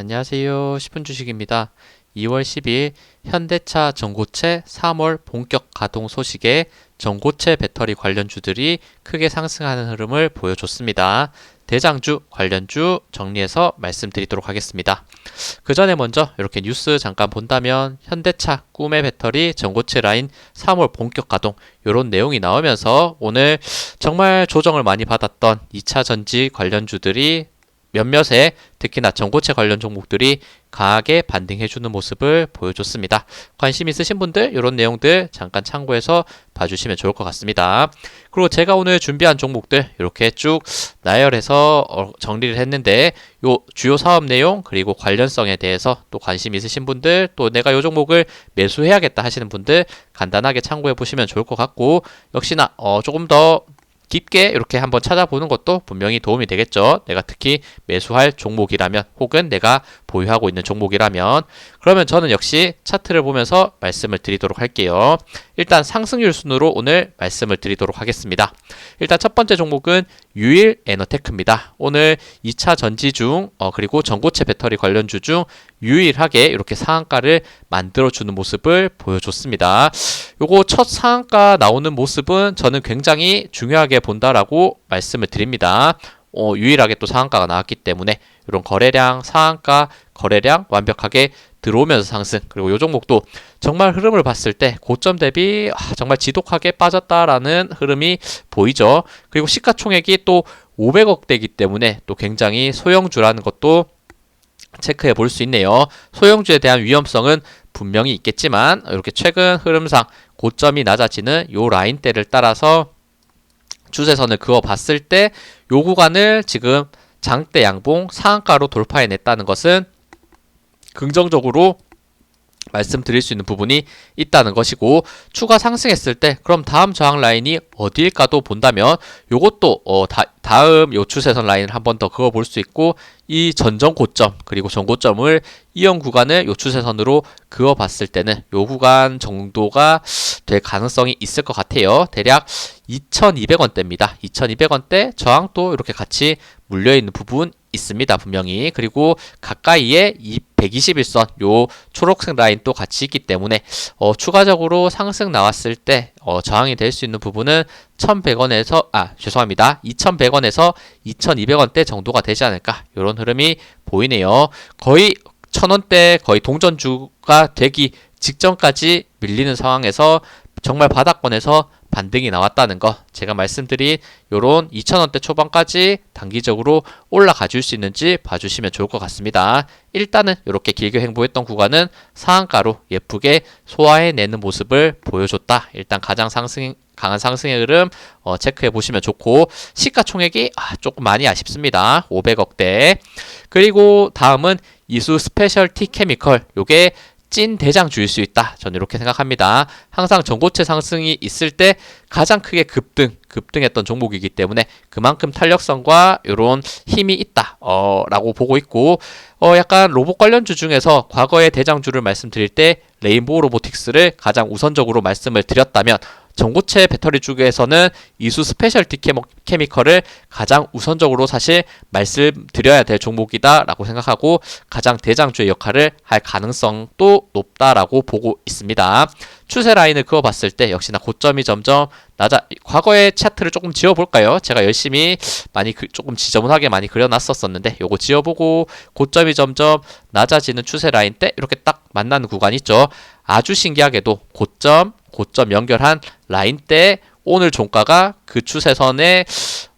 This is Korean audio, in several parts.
안녕하세요. 10분 주식입니다. 2월 10일 현대차 전고체 3월 본격 가동 소식에 전고체 배터리 관련주들이 크게 상승하는 흐름을 보여줬습니다. 대장주 관련주 정리해서 말씀드리도록 하겠습니다. 그 전에 먼저 이렇게 뉴스 잠깐 본다면 현대차 꿈의 배터리 전고체 라인 3월 본격 가동 이런 내용이 나오면서 오늘 정말 조정을 많이 받았던 2차 전지 관련주들이 몇몇의 특히나 전고체 관련 종목들이 강하게 반등해주는 모습을 보여줬습니다. 관심 있으신 분들 이런 내용들 잠깐 참고해서 봐주시면 좋을 것 같습니다. 그리고 제가 오늘 준비한 종목들 이렇게 쭉 나열해서 어, 정리를 했는데 요 주요 사업 내용 그리고 관련성에 대해서 또 관심 있으신 분들 또 내가 요 종목을 매수해야겠다 하시는 분들 간단하게 참고해 보시면 좋을 것 같고 역시나 어, 조금 더 깊게 이렇게 한번 찾아보는 것도 분명히 도움이 되겠죠. 내가 특히 매수할 종목이라면 혹은 내가 보유하고 있는 종목이라면 그러면 저는 역시 차트를 보면서 말씀을 드리도록 할게요. 일단 상승률 순으로 오늘 말씀을 드리도록 하겠습니다. 일단 첫 번째 종목은 유일 에너테크입니다. 오늘 2차 전지 중 어, 그리고 전고체 배터리 관련주 중 유일하게 이렇게 상한가를 만들어 주는 모습을 보여줬습니다. 요거 첫 상한가 나오는 모습은 저는 굉장히 중요하게 본다라고 말씀을 드립니다. 어, 유일하게 또 상한가가 나왔기 때문에 이런 거래량 상한가 거래량 완벽하게 들어오면서 상승 그리고 요 종목도 정말 흐름을 봤을 때 고점 대비 아, 정말 지독하게 빠졌다라는 흐름이 보이죠. 그리고 시가총액이 또 500억대이기 때문에 또 굉장히 소형주라는 것도 체크해 볼 수 있네요. 소형주에 대한 위험성은 분명히 있겠지만 이렇게 최근 흐름상 고점이 낮아지는 요 라인대를 따라서 추세선을 그어 봤을 때 요 구간을 지금 장대 양봉 상한가로 돌파해냈다는 것은 긍정적으로 말씀드릴 수 있는 부분이 있다는 것이고 추가 상승했을 때 그럼 다음 저항 라인이 어디일까도 본다면 요것도 어 다, 다음 요 추세선 라인을 한 번 더 그어 볼 수 있고 이 전전 고점 그리고 전고점을 이형 구간을 요 추세선으로 그어 봤을 때는 요 구간 정도가 될 가능성이 있을 것 같아요. 대략 2,200원대입니다. 2,200원대 저항도 이렇게 같이 물려 있는 부분 있습니다. 분명히. 그리고 가까이에 이 121선 요 초록색 라인 또 같이 있기 때문에 어, 추가적으로 상승 나왔을 때 어, 저항이 될 수 있는 부분은 1,100원에서 아 죄송합니다. 2,100원에서 2,200원대 정도가 되지 않을까 이런 흐름이 보이네요. 거의 1,000원대 거의 동전주가 되기 직전까지 밀리는 상황에서 정말 바닥권에서 반등이 나왔다는 거 제가 말씀드린 요런 2,000원대 초반까지 단기적으로 올라가 줄 수 있는지 봐주시면 좋을 것 같습니다. 일단은 이렇게 길게 횡보했던 구간은 상한가로 예쁘게 소화해내는 모습을 보여줬다. 일단 가장 상승 강한 상승의 흐름 어, 체크해 보시면 좋고 시가총액이 아, 조금 많이 아쉽습니다. 500억대. 그리고 다음은 이수 스페셜티 케미컬 요게 찐 대장주일 수 있다. 저는 이렇게 생각합니다. 항상 전고체 상승이 있을 때 가장 크게 급등, 급등했던 종목이기 때문에 그만큼 탄력성과 이런 힘이 있다. 어, 라고 보고 있고, 어, 약간 로봇 관련주 중에서 과거의 대장주를 말씀드릴 때 레인보우 로보틱스를 가장 우선적으로 말씀을 드렸다면 전고체 배터리 쪽에서는 이수 스페셜티 케미컬을 가장 우선적으로 사실 말씀드려야 될 종목이다라고 생각하고 가장 대장주의 역할을 할 가능성도 높다라고 보고 있습니다. 추세 라인을 그어봤을 때 역시나 고점이 점점 낮아 과거의 차트를 조금 지어볼까요? 제가 열심히 많이 그, 조금 지저분하게 많이 그려놨었었는데 요거 지어보고 고점이 점점 낮아지는 추세 라인 때 이렇게 딱 만나는 구간 있죠. 아주 신기하게도 고점 고점 연결한 라인 때 오늘 종가가 그 추세선에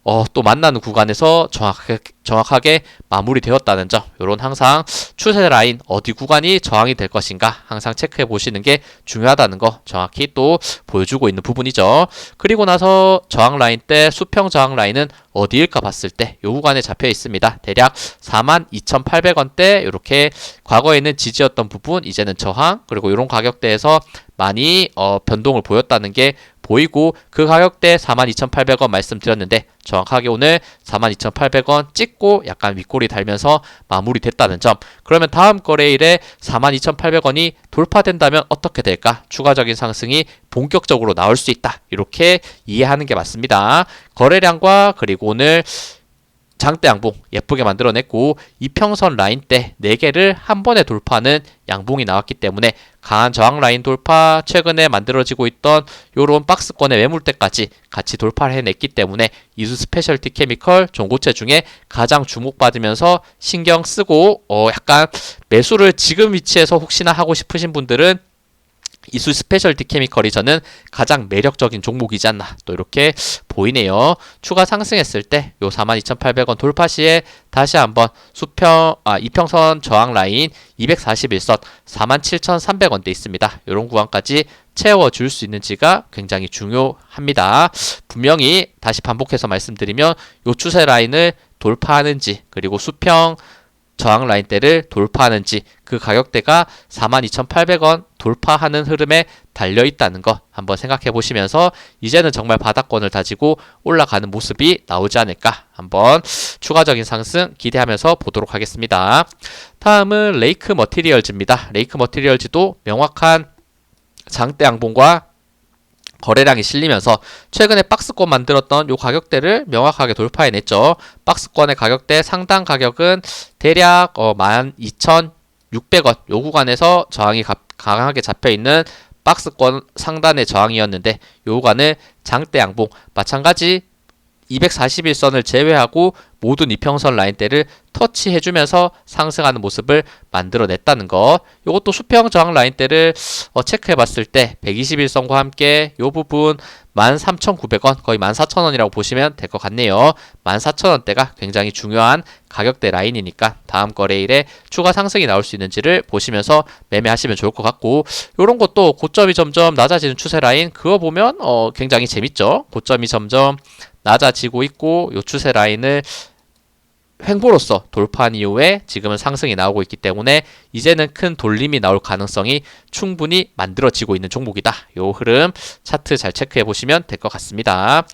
어, 또 만나는 구간에서 정확하게, 정확하게 마무리되었다는 점, 요런 항상 추세 라인 어디 구간이 저항이 될 것인가 항상 체크해 보시는 게 중요하다는 거 정확히 또 보여주고 있는 부분이죠. 그리고 나서 저항 라인 때 수평 저항 라인은 어디일까 봤을 때요 구간에 잡혀 있습니다. 대략 42,800원대 이렇게 과거에는 지지였던 부분 이제는 저항 그리고 이런 가격대에서 많이 어, 변동을 보였다는 게 보이고 그 가격대 42,800원 말씀드렸는데 정확하게 오늘 42,800원 찍고 약간 윗골이 달면서 마무리됐다는 점. 그러면 다음 거래일에 42,800원이 돌파된다면 어떻게 될까? 추가적인 상승이 본격적으로 나올 수 있다. 이렇게 이해하는 게 맞습니다. 거래량과 그리고 오늘 장대 양봉 예쁘게 만들어냈고 이평선 라인대 4개를 한 번에 돌파하는 양봉이 나왔기 때문에 강한 저항 라인 돌파 최근에 만들어지고 있던 요런 박스권의 매물대까지 같이 돌파를 해냈기 때문에 이수 스페셜티 케미컬 종고체 중에 가장 주목받으면서 신경 쓰고 어 약간 매수를 지금 위치에서 혹시나 하고 싶으신 분들은 이수 스페셜티 케미컬이 저는 가장 매력적인 종목이지 않나 또 이렇게 보이네요. 추가 상승했을 때 요 42,800원 돌파 시에 다시 한번 수평 아 이평선 저항 라인 241선 47,300원대 있습니다. 이런 구간까지 채워 줄 수 있는지가 굉장히 중요합니다. 분명히 다시 반복해서 말씀드리면 요 추세 라인을 돌파하는지 그리고 수평 저항 라인대를 돌파하는지 그 가격대가 42,800원 돌파하는 흐름에 달려 있다는 거 한번 생각해 보시면서 이제는 정말 바닥권을 다지고 올라가는 모습이 나오지 않을까 한번 추가적인 상승 기대하면서 보도록 하겠습니다. 다음은 레이크 머티리얼즈입니다. 레이크 머티리얼즈도 명확한 장대 양봉과 거래량이 실리면서 최근에 박스권 만들었던 요 가격대를 명확하게 돌파해냈죠. 박스권의 가격대 상당 가격은 대략 어, 12,600원 요 구간에서 저항이 가, 강하게 잡혀있는 박스권 상단의 저항이었는데 요 구간을 장대 양봉 마찬가지 241선을 제외하고 모든 이평선 라인대를 터치해주면서 상승하는 모습을 만들어냈다는 거. 이것도 수평 저항 라인대를 어, 체크해봤을 때 121선과 함께 이 부분 13,900원 거의 14,000원이라고 보시면 될 것 같네요. 14,000원대가 굉장히 중요한 가격대 라인이니까 다음 거래일에 추가 상승이 나올 수 있는지를 보시면서 매매하시면 좋을 것 같고 이런 것도 고점이 점점 낮아지는 추세 라인 그거 보면 어, 굉장히 재밌죠. 고점이 점점 낮아지고 있고 요 추세 라인을 횡보로서 돌파한 이후에 지금은 상승이 나오고 있기 때문에 이제는 큰 돌림이 나올 가능성이 충분히 만들어지고 있는 종목이다. 요 흐름 차트 잘 체크해 보시면 될 것 같습니다.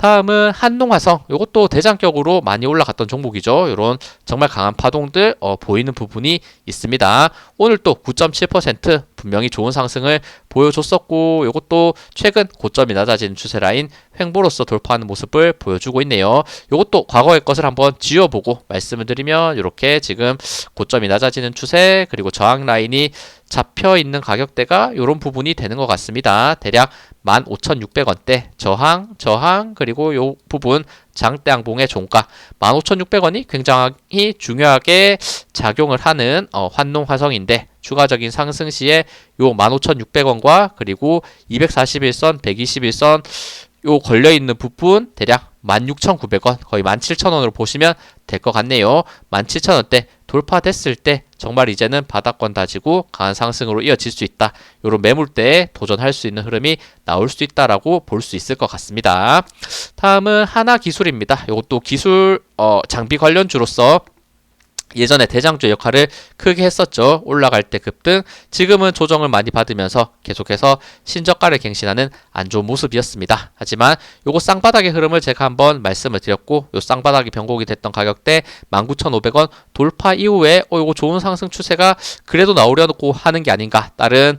다음은 한농화성. 이것도 대장격으로 많이 올라갔던 종목이죠. 이런 정말 강한 파동들 어, 보이는 부분이 있습니다. 오늘 또 9.7% 분명히 좋은 상승을 보여줬었고 이것도 최근 고점이 낮아지는 추세 라인 횡보로서 돌파하는 모습을 보여주고 있네요. 이것도 과거의 것을 한번 지워보고 말씀을 드리면 이렇게 지금 고점이 낮아지는 추세 그리고 저항 라인이 잡혀 있는 가격대가 이런 부분이 되는 것 같습니다. 대략 15,600원대 저항, 저항 그리고 요 부분 장대양봉의 종가 15,600원이 굉장히 중요하게 작용을 하는 어, 환농 화성인데 추가적인 상승 시에 요 15,600원과 그리고 241선, 121선 요 걸려 있는 부분 대략 16,900원 거의 17,000원으로 보시면 될 것 같네요. 17,000원대 돌파됐을 때 정말 이제는 바닥권 다지고 강한 상승으로 이어질 수 있다. 요런 매물대에 도전할 수 있는 흐름이 나올 수 있다라고 볼 수 있을 것 같습니다. 다음은 하나 기술입니다. 이것도 기술 어, 장비 관련주로서 예전에 대장주 역할을 크게 했었죠. 올라갈 때 급등, 지금은 조정을 많이 받으면서 계속해서 신저가를 갱신하는 안 좋은 모습이었습니다. 하지만 요거 쌍바닥의 흐름을 제가 한번 말씀을 드렸고, 요 쌍바닥이 변곡이 됐던 가격대 19,500원 돌파 이후에 어 요거 좋은 상승 추세가 그래도 나오려고 하는 게 아닌가. 다른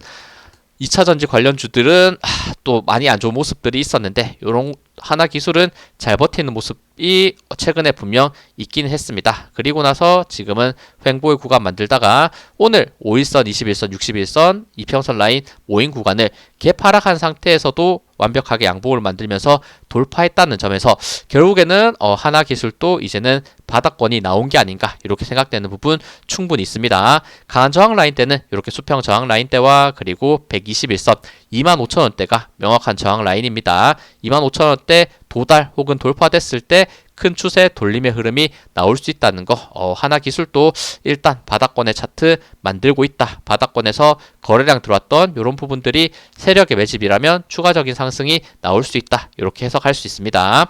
2차 전지 관련주들은 아, 또 많이 안 좋은 모습들이 있었는데 요런 하나 기술은 잘 버티는 모습이 최근에 분명 있긴 했습니다. 그리고 나서 지금은 횡보의 구간 만들다가 오늘 5일선, 21선, 61선 이평선 라인 모인 구간을 개파락한 상태에서도 완벽하게 양봉을 만들면서 돌파했다는 점에서 결국에는 어, 하나 기술도 이제는 바닥권이 나온 게 아닌가 이렇게 생각되는 부분 충분히 있습니다. 강한 저항 라인 때는 이렇게 수평 저항 라인 때와 그리고 121선 25,000원대가 명확한 저항 라인입니다. 25,000원대 도달 혹은 돌파됐을 때큰 추세 돌림의 흐름이 나올 수 있다는 거. 어, 하나 기술도 일단 바닥권의 차트 만들고 있다. 바닥권에서 거래량 들어왔던 이런 부분들이 세력의 매집이라면 추가적인 상승이 나올 수 있다. 이렇게 해석할 수 있습니다.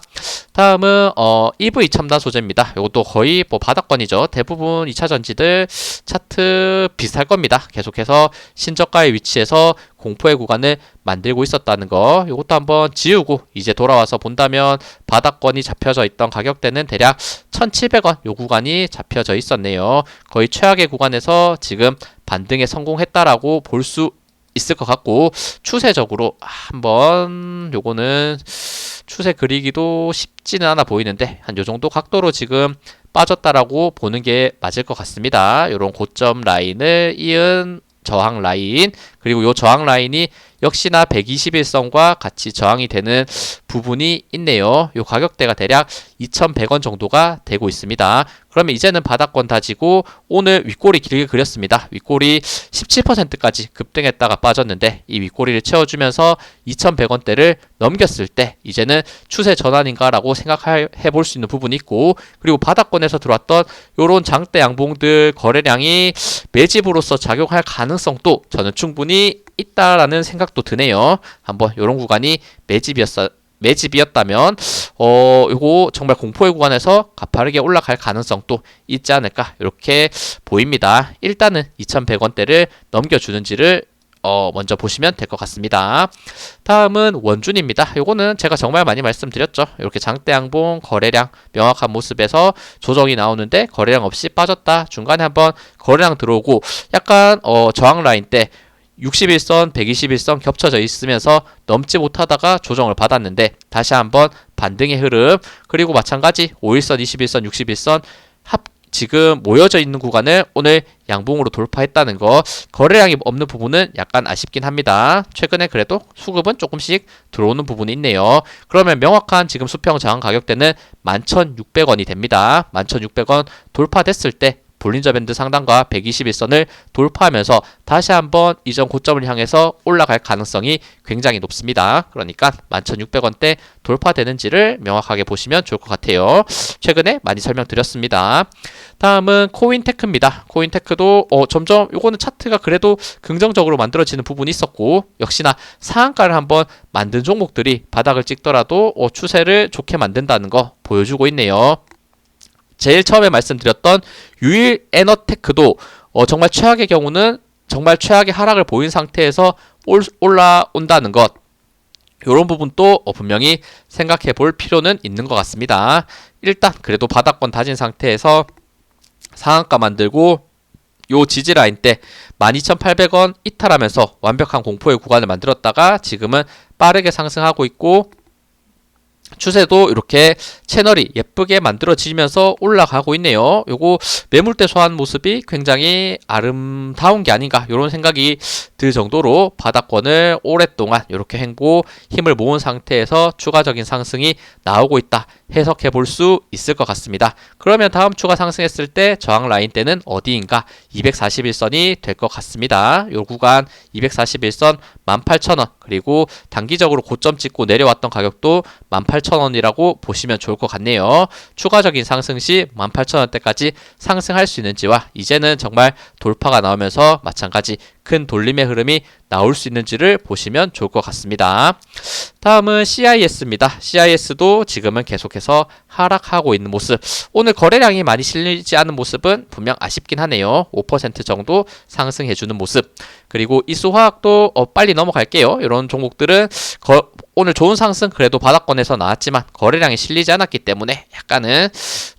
다음은 어, EV 첨단 소재입니다. 이것도 거의 뭐 바닥권이죠. 대부분 2차 전지들 차트 비슷할 겁니다. 계속해서 신저가의 위치에서 공포의 구간을 만들고 있었다는 거 이것도 한번 지우고 이제 돌아와서 본다면 바닥권이 잡혀져 있던 가격대는 대략 1700원 요 구간이 잡혀져 있었네요 거의 최악의 구간에서 지금 반등에 성공했다라고 볼 수 있을 것 같고 추세적으로 한번 요거는 추세 그리기도 쉽지는 않아 보이는데 한 요 정도 각도로 지금 빠졌다라고 보는 게 맞을 것 같습니다. 이런 고점 라인을 이은 저항 라인 그리고 요 저항 라인이 역시나 121선과 같이 저항이 되는 부분이 있네요. 요 가격대가 대략 2,100원 정도가 되고 있습니다. 그러면 이제는 바닥권 다지고 오늘 윗꼬리 길게 그렸습니다. 윗꼬리 17%까지 급등했다가 빠졌는데 이 윗꼬리를 채워주면서 2,100원대를 넘겼을 때 이제는 추세 전환인가라고 생각해 볼 수 있는 부분이 있고 그리고 바닥권에서 들어왔던 요런 장대 양봉들 거래량이 매집으로서 작용할 가능성도 저는 충분히 있다라는 생각도 드네요. 한번 요런 구간이 매집이었어 매집이었다면 어 요거 정말 공포의 구간에서 가파르게 올라갈 가능성도 있지 않을까 이렇게 보입니다. 일단은 2,100원대를 넘겨주는지를 어 먼저 보시면 될 것 같습니다. 다음은 원준입니다. 요거는 제가 정말 많이 말씀드렸죠. 이렇게 장대 양봉 거래량 명확한 모습에서 조정이 나오는데 거래량 없이 빠졌다. 중간에 한번 거래량 들어오고 약간 어 저항 라인 때 61선, 121선 겹쳐져 있으면서 넘지 못하다가 조정을 받았는데 다시 한번 반등의 흐름 그리고 마찬가지 5일선, 21선, 61선 합 지금 모여져 있는 구간을 오늘 양봉으로 돌파했다는 거 거래량이 없는 부분은 약간 아쉽긴 합니다. 최근에 그래도 수급은 조금씩 들어오는 부분이 있네요. 그러면 명확한 지금 수평 저항 가격대는 11,600원이 됩니다. 11,600원 돌파됐을 때 볼린저 밴드 상단과 121선을 돌파하면서 다시 한번 이전 고점을 향해서 올라갈 가능성이 굉장히 높습니다. 그러니까 11,600원대 돌파되는지를 명확하게 보시면 좋을 것 같아요. 최근에 많이 설명드렸습니다. 다음은 코인테크입니다. 코인테크도 어, 점점 요거는 차트가 그래도 긍정적으로 만들어지는 부분이 있었고 역시나 상한가를 한번 만든 종목들이 바닥을 찍더라도 어, 추세를 좋게 만든다는 거 보여주고 있네요. 제일 처음에 말씀드렸던 유일 에너테크도 어, 정말 최악의 경우는 정말 최악의 하락을 보인 상태에서 올, 올라온다는 것. 이런 부분도 어, 분명히 생각해 볼 필요는 있는 것 같습니다. 일단 그래도 바닥권 다진 상태에서 상한가 만들고 요 지지 라인 때 12,800원 이탈하면서 완벽한 공포의 구간을 만들었다가 지금은 빠르게 상승하고 있고 추세도 이렇게 채널이 예쁘게 만들어지면서 올라가고 있네요. 요거 매물대 소환 모습이 굉장히 아름다운 게 아닌가 이런 생각이 들 정도로 바닥권을 오랫동안 이렇게 행보 힘을 모은 상태에서 추가적인 상승이 나오고 있다. 해석해 볼 수 있을 것 같습니다. 그러면 다음 주가 상승했을 때 저항 라인 때는 어디인가 241선이 될 것 같습니다. 요 구간 241선 18,000원 그리고 단기적으로 고점 찍고 내려왔던 가격도 18,000원 이라고 보시면 좋을 것 같네요. 추가적인 상승 시 18,000원대까지 상승할 수 있는지와 이제는 정말 돌파가 나오면서 마찬가지 큰 돌림의 흐름이 나올 수 있는지를 보시면 좋을 것 같습니다. 다음은 CIS입니다. CIS도 지금은 계속해서 하락하고 있는 모습. 오늘 거래량이 많이 실리지 않은 모습은 분명 아쉽긴 하네요. 5% 정도 상승해주는 모습. 그리고 이수화학도 어, 빨리 넘어갈게요. 이런 종목들은 거, 오늘 좋은 상승 그래도 바닥권에서 나왔지만 거래량이 실리지 않았기 때문에 약간은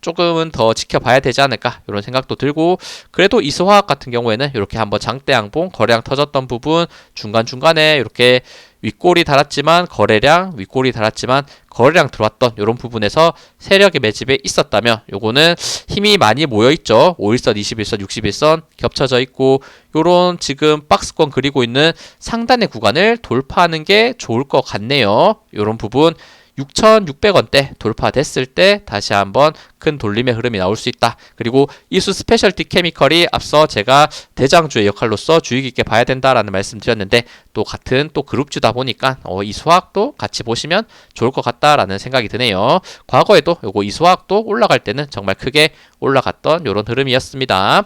조금은 더 지켜봐야 되지 않을까 이런 생각도 들고 그래도 이수화학 같은 경우에는 이렇게 한번 장대 양봉 거래량 터졌던 부분 중간중간에 이렇게 윗골이 달았지만 거래량, 윗골이 달았지만 거래량 들어왔던 이런 부분에서 세력의 매집에 있었다면 요거는 힘이 많이 모여 있죠. 5일선, 21선, 61선 겹쳐져 있고 요런 지금 박스권 그리고 있는 상단의 구간을 돌파하는 게 좋을 것 같네요. 요런 부분 6,600원대 돌파됐을 때 다시 한번 큰 돌림의 흐름이 나올 수 있다. 그리고 이수 스페셜티 케미컬이 앞서 제가 대장주의 역할로서 주의 깊게 봐야 된다라는 말씀 드렸는데 또 같은 또 그룹주다 보니까 어, 이 수학도 같이 보시면 좋을 것 같다라는 생각이 드네요. 과거에도 요거 이 수학도 올라갈 때는 정말 크게 올라갔던 이런 흐름이었습니다.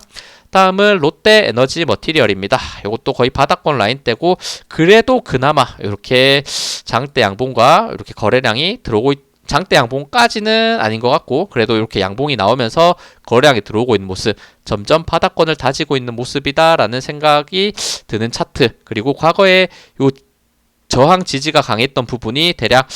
다음은 롯데 에너지 머티리얼입니다. 이것도 거의 바닥권 라인대고 그래도 그나마 이렇게 장대 양봉과 이렇게 거래량이 들어오고 있, 장대 양봉까지는 아닌 것 같고 그래도 이렇게 양봉이 나오면서 거래량이 들어오고 있는 모습 점점 바닥권을 다지고 있는 모습이다라는 생각이 드는 차트 그리고 과거에 요 저항 지지가 강했던 부분이 대략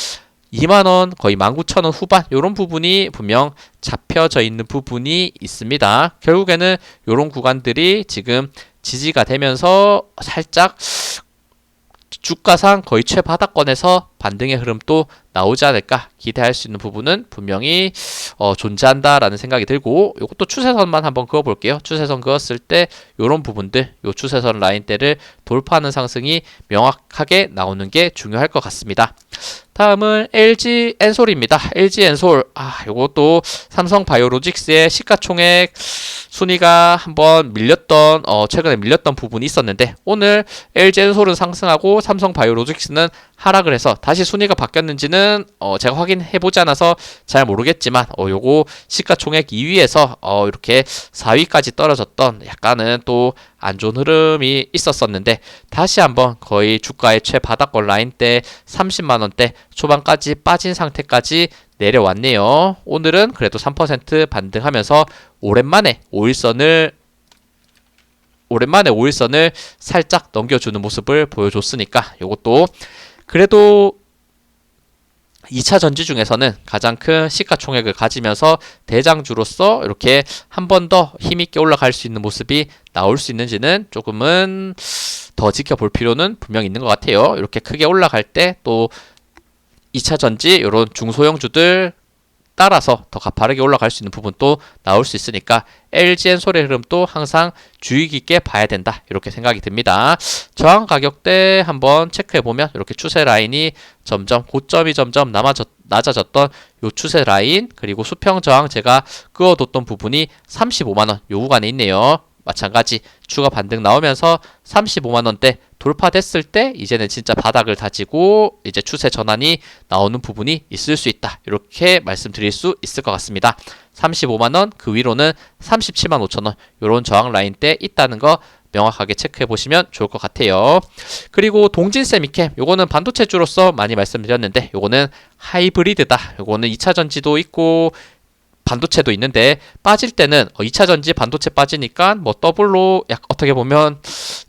2만원 거의 19,000원 후반 이런 부분이 분명 잡혀져 있는 부분이 있습니다. 결국에는 이런 구간들이 지금 지지가 되면서 살짝 주가상 거의 최바닥권에서 반등의 흐름도 나오지 않을까 기대할 수 있는 부분은 분명히 어, 존재한다라는 생각이 들고 이것도 추세선만 한번 그어 볼게요. 추세선 그었을 때 이런 부분들, 요 추세선 라인대를 돌파하는 상승이 명확하게 나오는 게 중요할 것 같습니다. 다음은 LG 엔솔입니다. LG 엔솔 아 요것도 삼성 바이오로직스의 시가총액 순위가 한번 밀렸던 어 최근에 밀렸던 부분이 있었는데 오늘 LG 엔솔은 상승하고 삼성 바이오로직스는 하락을 해서 다시 순위가 바뀌었는지는 어 제가 확인해 보지 않아서 잘 모르겠지만 어 요거 시가총액 2위에서 어 이렇게 4위까지 떨어졌던 약간은 또 안 좋은 흐름이 있었었는데 다시 한번 거의 주가의 최바닥권 라인대 30만 원대 초반까지 빠진 상태까지 내려왔네요. 오늘은 그래도 3% 반등하면서 오랜만에 5일선을 오랜만에 5일선을 살짝 넘겨주는 모습을 보여줬으니까 이것도 그래도 2차 전지 중에서는 가장 큰 시가총액을 가지면서 대장주로서 이렇게 한 번 더 힘있게 올라갈 수 있는 모습이 나올 수 있는지는 조금은 더 지켜볼 필요는 분명 있는 것 같아요. 이렇게 크게 올라갈 때 또 2차 전지 이런 중소형주들 따라서 더 가파르게 올라갈 수 있는 부분도 나올 수 있으니까 LG엔 소의 흐름도 항상 주의 깊게 봐야 된다 이렇게 생각이 듭니다. 저항 가격대 한번 체크해 보면 이렇게 추세 라인이 점점 고점이 점점 남아졌, 낮아졌던 요 추세 라인 그리고 수평 저항 제가 그어뒀던 부분이 35만 원 요 구간에 있네요. 마찬가지 추가 반등 나오면서 35만 원대 돌파됐을 때 이제는 진짜 바닥을 다지고 이제 추세 전환이 나오는 부분이 있을 수 있다. 이렇게 말씀드릴 수 있을 것 같습니다. 35만 원, 그 위로는 37만 5천 원. 요런 저항 라인 때 있다는 거 명확하게 체크해 보시면 좋을 것 같아요. 그리고 동진 세미캠 요거는 반도체주로서 많이 말씀드렸는데 요거는 하이브리드다. 요거는 2차 전지도 있고 반도체도 있는데 빠질 때는 2차 어, 전지 반도체 빠지니까 뭐 더블로 약 어떻게 보면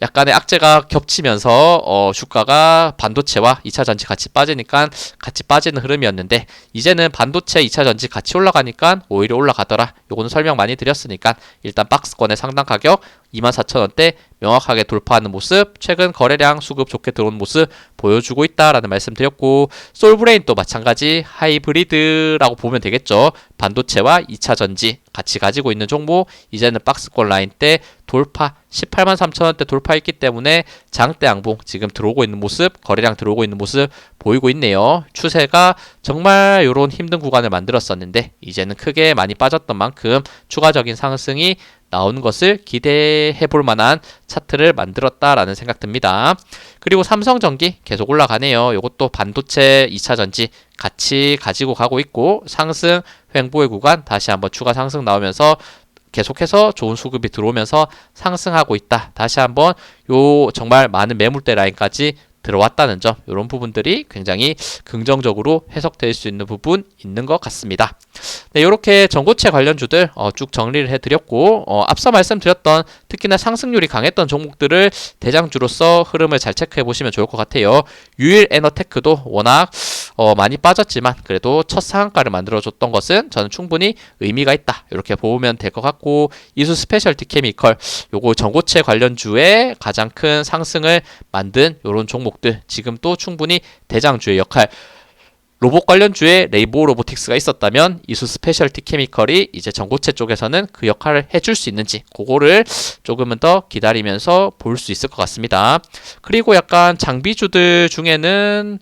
약간의 악재가 겹치면서 어 주가가 반도체와 2차 전지 같이 빠지니까 같이 빠지는 흐름이었는데 이제는 반도체 2차 전지 같이 올라가니까 오히려 올라가더라. 요거는 설명 많이 드렸으니까 일단 박스권의 상당 가격 24,000원대 명확하게 돌파하는 모습, 최근 거래량 수급 좋게 들어온 모습 보여주고 있다라는 말씀 드렸고, 솔브레인도 마찬가지 하이브리드라고 보면 되겠죠. 반도체와 2차 전지 같이 가지고 있는 종목, 이제는 박스권 라인 때 돌파 18만 3천 원대 돌파했기 때문에 장대 양봉 지금 들어오고 있는 모습, 거래량 들어오고 있는 모습 보이고 있네요. 추세가 정말 이런 힘든 구간을 만들었었는데 이제는 크게 많이 빠졌던 만큼 추가적인 상승이 나오는 것을 기대해 볼 만한 차트를 만들었다라는 생각 듭니다. 그리고 삼성전기 계속 올라가네요. 이것도 반도체 2차 전지 같이 가지고 가고 있고 상승 횡보의 구간 다시 한번 추가 상승 나오면서 계속해서 좋은 수급이 들어오면서 상승하고 있다. 다시 한번 요 정말 많은 매물대 라인까지 들어왔다는 점 이런 부분들이 굉장히 긍정적으로 해석될 수 있는 부분 있는 것 같습니다. 네, 이렇게 전고체 관련주들 어, 쭉 정리를 해드렸고 어, 앞서 말씀드렸던 특히나 상승률이 강했던 종목들을 대장주로서 흐름을 잘 체크해 보시면 좋을 것 같아요. 유일 에너테크도 워낙 어, 많이 빠졌지만 그래도 첫 상한가를 만들어줬던 것은 저는 충분히 의미가 있다 이렇게 보면 될 것 같고 이수 스페셜티 케미컬 요거 전고체 관련주의 가장 큰 상승을 만든 이런 종목 들 지금 또 충분히 대장주의 역할 로봇 관련주에 레이보 로보틱스가 있었다면 이수 스페셜티 케미컬이 이제 전고체 쪽에서는 그 역할을 해줄 수 있는지 그거를 조금은 더 기다리면서 볼 수 있을 것 같습니다. 그리고 약간 장비주들 중에는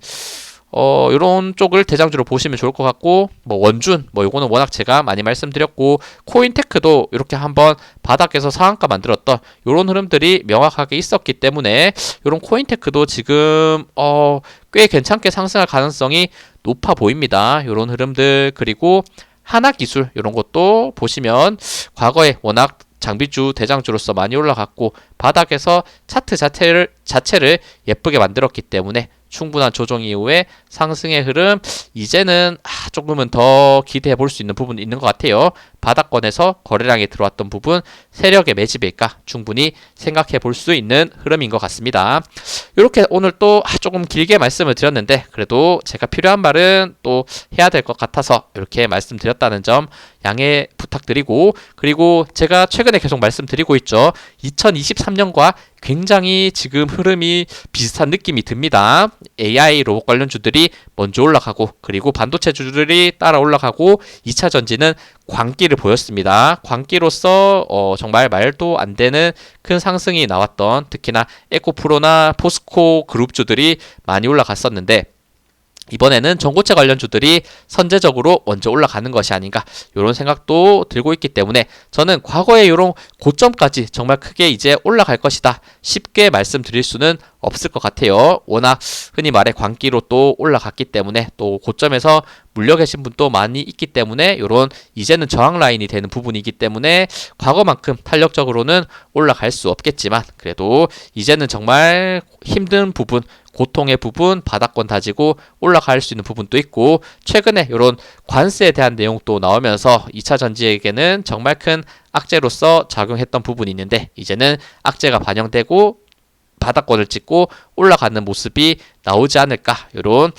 어, 요런 쪽을 대장주로 보시면 좋을 것 같고, 뭐, 원준, 뭐, 요거는 워낙 제가 많이 말씀드렸고, 코인테크도 이렇게 한번 바닥에서 상한가 만들었던 요런 흐름들이 명확하게 있었기 때문에, 요런 코인테크도 지금, 어, 꽤 괜찮게 상승할 가능성이 높아 보입니다. 요런 흐름들, 그리고 하나 기술, 요런 것도 보시면, 과거에 워낙 장비주 대장주로서 많이 올라갔고 바닥에서 차트 자체를 자체를 예쁘게 만들었기 때문에 충분한 조정 이후에 상승의 흐름 이제는 아, 조금은 더 기대해 볼 수 있는 부분이 있는 것 같아요. 바닥권에서 거래량이 들어왔던 부분 세력의 매집일까 충분히 생각해 볼 수 있는 흐름인 것 같습니다. 이렇게 오늘 또 아, 조금 길게 말씀을 드렸는데 그래도 제가 필요한 말은 또 해야 될 것 같아서 이렇게 말씀드렸다는 점 양해 부탁드리고 그리고 제가 최근에 계속 말씀드리고 있죠. 2023년과 굉장히 지금 흐름이 비슷한 느낌이 듭니다. AI 로봇 관련주들이 먼저 올라가고 그리고 반도체 주들이 따라 올라가고 2차 전지는 광기를 보였습니다. 광기로서 어, 정말 말도 안 되는 큰 상승이 나왔던 특히나 에코프로나 포스코 그룹주들이 많이 올라갔었는데 이번에는 전고체 관련주들이 선제적으로 먼저 올라가는 것이 아닌가 이런 생각도 들고 있기 때문에 저는 과거의 이런 고점까지 정말 크게 이제 올라갈 것이다 쉽게 말씀드릴 수는 없을 것 같아요. 워낙 흔히 말해 광기로 또 올라갔기 때문에 또 고점에서 물려 계신 분도 많이 있기 때문에 이런 이제는 저항 라인이 되는 부분이기 때문에 과거만큼 탄력적으로는 올라갈 수 없겠지만 그래도 이제는 정말 힘든 부분 고통의 부분 바닥권 다지고 올라갈 수 있는 부분도 있고 최근에 이런 관세에 대한 내용도 나오면서 2차 전지에게는 정말 큰 악재로서 작용했던 부분이 있는데 이제는 악재가 반영되고 바닥권을 찍고 올라가는 모습이 나오지 않을까 이런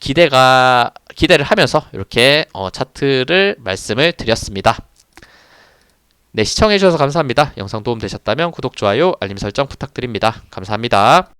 기대가 기대를 하면서 이렇게 어, 차트를 말씀을 드렸습니다. 네 시청해 주셔서 감사합니다. 영상 도움 되셨다면 구독 좋아요 알림 설정 부탁드립니다. 감사합니다.